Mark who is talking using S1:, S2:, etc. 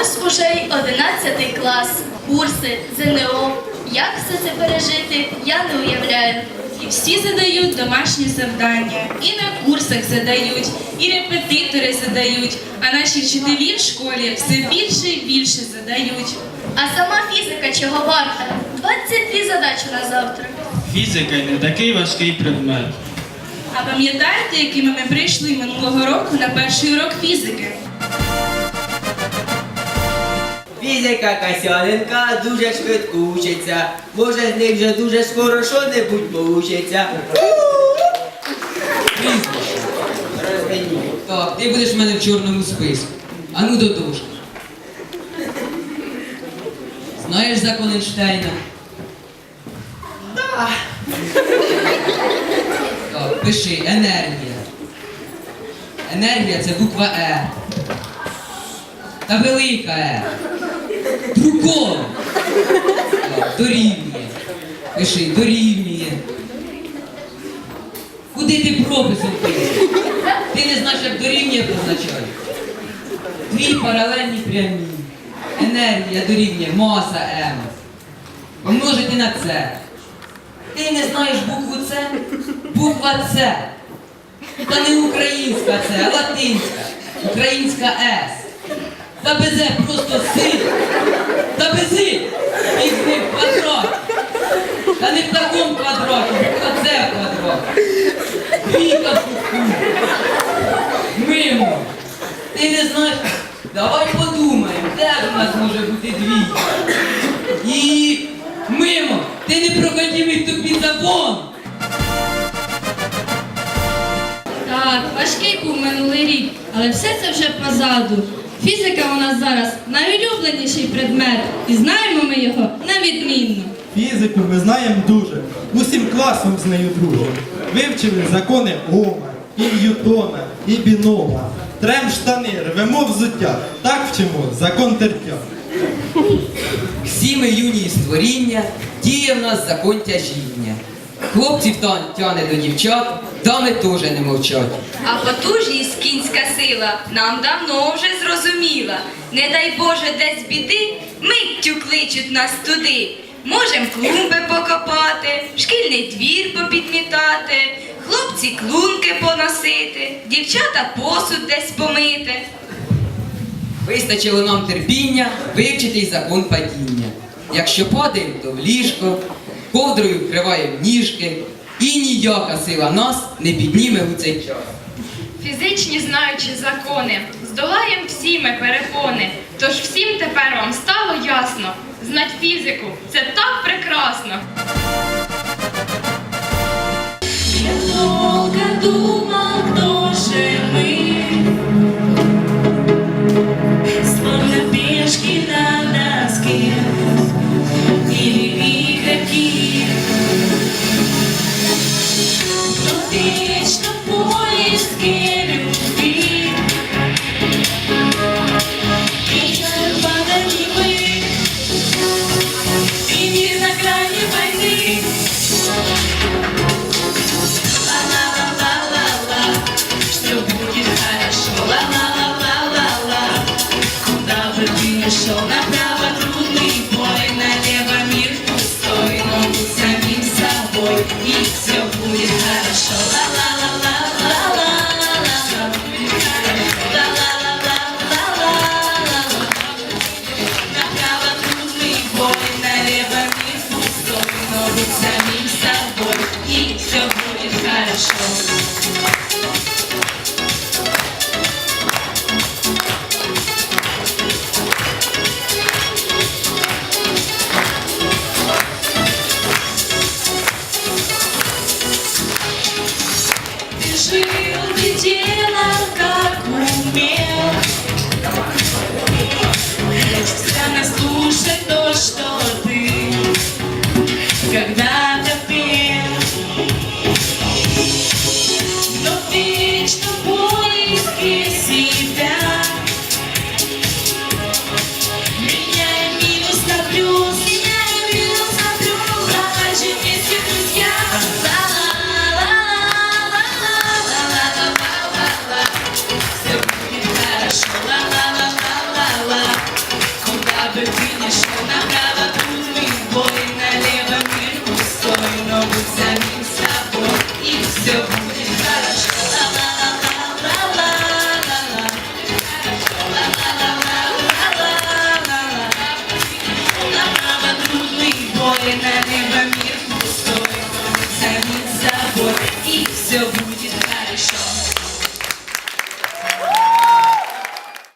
S1: ось уже й 11 клас, курси, ЗНО. Як все це пережити, я не уявляю.
S2: І всі задають домашні завдання, і на курсах задають, і репетитори задають, а наші вчителі в школі все більше і більше задають.
S1: А сама фізика чого варта? 22 задачі на завтра.
S3: Фізика не такий важкий предмет.
S2: А пам'ятаєте, якими ми прийшли минулого року на перший урок фізики?
S4: Фізика Касяненка дуже швидко учиться. Може, з них вже дуже скоро що-небудь получиться.
S5: Так, ти будеш в мене в чорному списку. А ну до дошки. Знаєш закон Ейнштейна? Да. Так, пиши енергія. Енергія це буква Е. Та велика Е. Друкова. Так, дорівнює. Пиши, дорівнює. Куди ти прописом пишеш? Ти не знаєш, як дорівнює позначає. Дві паралельні прямі. Енергія дорівнює маса М. Помножити на С. Ти не знаєш букву С? Буква С. Та не українська С, а латинська. Українська С. Та без Е просто си. Без І. Візьми квадрат. Та не в такому квадраті, а це квадрат. Двійка в. Мимо. Ти не знаєш? Давай подумаємо, де у нас може бути двійка. І мимо. Ти не проходимий тобі закон.
S6: Так, важкий був минулий рік, але все це вже позаду. Фізика у нас зараз найулюбленіший предмет, і знаємо ми його невідмінно.
S7: Фізику ми знаємо дуже. Усім класом з нею дружимо. Вивчили закони Ома, і Ньютона, і Бінома. Трем штани, рвемо взуття. Так вчимо закон терпя.
S5: Всі ми юні створіння, діє в нас закон тяжіння. Хлопців тяне до дівчат, дами теж не мовчать.
S8: А потужність кінська сила нам давно вже зрозуміла. Не дай Боже десь біди, миттю кличуть нас туди. Можем клумби покопати, шкільний двір попідмітати, хлопці клунки поносити, дівчата посуд десь помити.
S5: Вистачило нам терпіння вивчити й закон падіння. Якщо падаємо, то в ліжко, ковдрою вкриває ніжки, і ніяка сила нас не підніме у цей час.
S9: Фізичні знаючі закони, здолаєм всі ми перепони. Тож всім тепер вам стало ясно. Знать фізику це так прекрасно.
S2: Спомни пішки на Пришел направо трудный бой, налево мир пустой, но будь самим собой, и все будет хорошо. Направо трудный бой, налево мир пустой, но самим собой, и все будет хорошо. you.